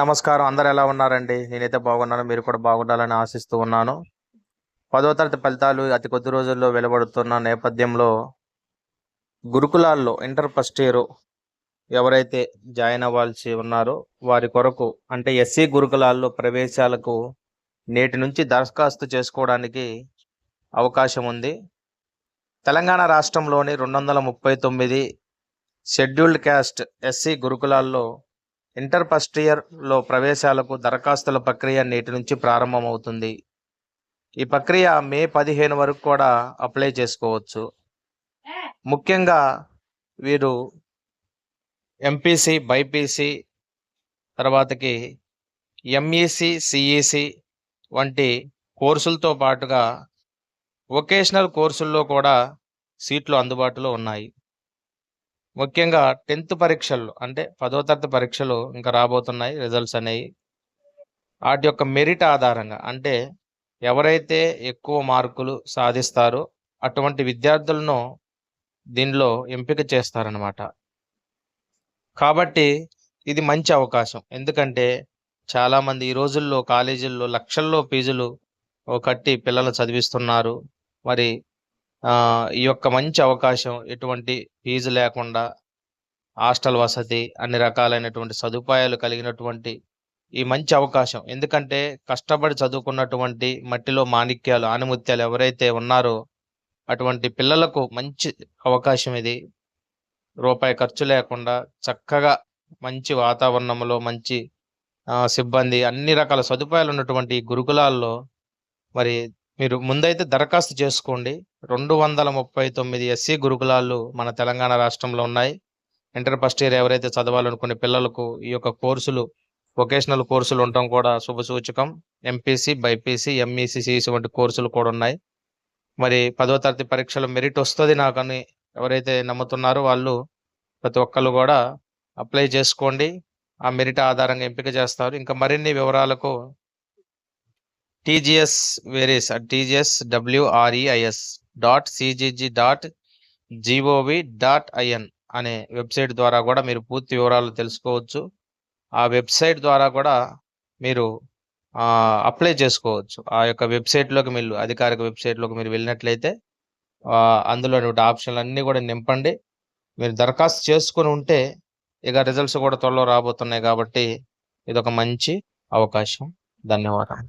నమస్కారం. అందరు ఎలా ఉన్నారండి? నేనైతే బాగున్నాను. మీరు కూడా బాగుండాలని ఆశిస్తూ ఉన్నాను. పదో తరగతి ఫలితాలు అతి కొద్ది రోజుల్లో వెలువడుతున్న నేపథ్యంలో గురుకులాల్లో ఇంటర్ ఫస్ట్ ఇయర్ ఎవరైతే జాయిన్ అవ్వాల్సి ఉన్నారో వారి కొరకు అంటే ఎస్సీ గురుకులాల్లో ప్రవేశాలకు నేటి నుంచి దరఖాస్తు చేసుకోవడానికి అవకాశం ఉంది. తెలంగాణ రాష్ట్రంలోని రెండు వందల ముప్పై తొమ్మిది షెడ్యూల్డ్ క్యాస్ట్ ఎస్సీ గురుకులాల్లో ఇంటర్ ఫస్ట్ ఇయర్లో ప్రవేశాలకు దరఖాస్తుల ప్రక్రియ నేటి నుంచి ప్రారంభమవుతుంది. ఈ ప్రక్రియ మే పదిహేను వరకు కూడా అప్లై చేసుకోవచ్చు. ముఖ్యంగా వీరు ఎంపీసీ బైపీసీ తర్వాతకి ఎంఈసి సిఈసి వంటి కోర్సులతో పాటుగా వొకేషనల్ కోర్సుల్లో కూడా సీట్లు అందుబాటులో ఉన్నాయి. ముఖ్యంగా టెన్త్ పరీక్షలు అంటే పదో తరగతి పరీక్షలు ఇంకా రాబోతున్నాయి రిజల్ట్స్ అనేవి. వాటి యొక్క మెరిట్ ఆధారంగా అంటే ఎవరైతే ఎక్కువ మార్కులు సాధిస్తారో అటువంటి విద్యార్థులను దీనిలో ఎంపిక చేస్తారనమాట కాబట్టి ఇది మంచి అవకాశం. ఎందుకంటే చాలామంది ఈ రోజుల్లో కాలేజీల్లో లక్షల్లో ఫీజులు కట్టి పిల్లలు చదివిస్తున్నారు. మరి ఈ యొక్క మంచి అవకాశం ఎటువంటి ఫీజు లేకుండా హాస్టల్ వసతి అన్ని రకాలైనటువంటి సదుపాయాలు కలిగినటువంటి ఈ మంచి అవకాశం. ఎందుకంటే కష్టపడి చదువుకున్నటువంటి మట్టిలో మాణిక్యాలు ఆనిముత్యాలు ఎవరైతే ఉన్నారో అటువంటి పిల్లలకు మంచి అవకాశం ఇది. రూపాయి ఖర్చు లేకుండా చక్కగా మంచి వాతావరణంలో మంచి సిబ్బంది అన్ని రకాల సదుపాయాలు ఉన్నటువంటి గురుకులాల్లో మరి మీరు ముందైతే దరఖాస్తు చేసుకోండి. రెండు వందల ముప్పై తొమ్మిది ఎస్సీ గురుకులాలు మన తెలంగాణ రాష్ట్రంలో ఉన్నాయి. ఇంటర్ ఫస్ట్ ఇయర్ ఎవరైతే చదవాలనుకునే పిల్లలకు ఈ యొక్క కోర్సులు వొకేషనల్ కోర్సులు ఉండటం కూడా శుభసూచకం ఎంపీసీ బైపీసీ ఎంఈసీ వంటి కోర్సులు కూడా ఉన్నాయి. మరి పదో తరగతి పరీక్షలో మెరిట్ వస్తుంది నాకని ఎవరైతే నమ్ముతున్నారో వాళ్ళు ప్రతి ఒక్కళ్ళు కూడా అప్లై చేసుకోండి. ఆ మెరిట్ ఆధారంగా ఎంపిక చేస్తారు. ఇంకా మరిన్ని వివరాలకు TGS various TGS WREIS dot CGG dot GOV dot IN అనే వెబ్సైట్ ద్వారా కూడా మీరు పూర్తి వివరాలు తెలుసుకోవచ్చు. ఆ వెబ్సైట్ ద్వారా కూడా మీరు అప్లై చేసుకోవచ్చు. ఆ యొక్క వెబ్సైట్లోకి మీరు అధికారిక వెబ్సైట్లోకి మీరు వెళ్ళినట్లయితే ఆ, అందులో ఆప్షన్లు అన్నీ కూడా నింపండి. మీరు దరఖాస్తు చేసుకుని ఉంటే ఇక రిజల్ట్స్ కూడా త్వరలో రాబోతున్నాయి కాబట్టి ఇది ఒక మంచి అవకాశం. ధన్యవాదాలు.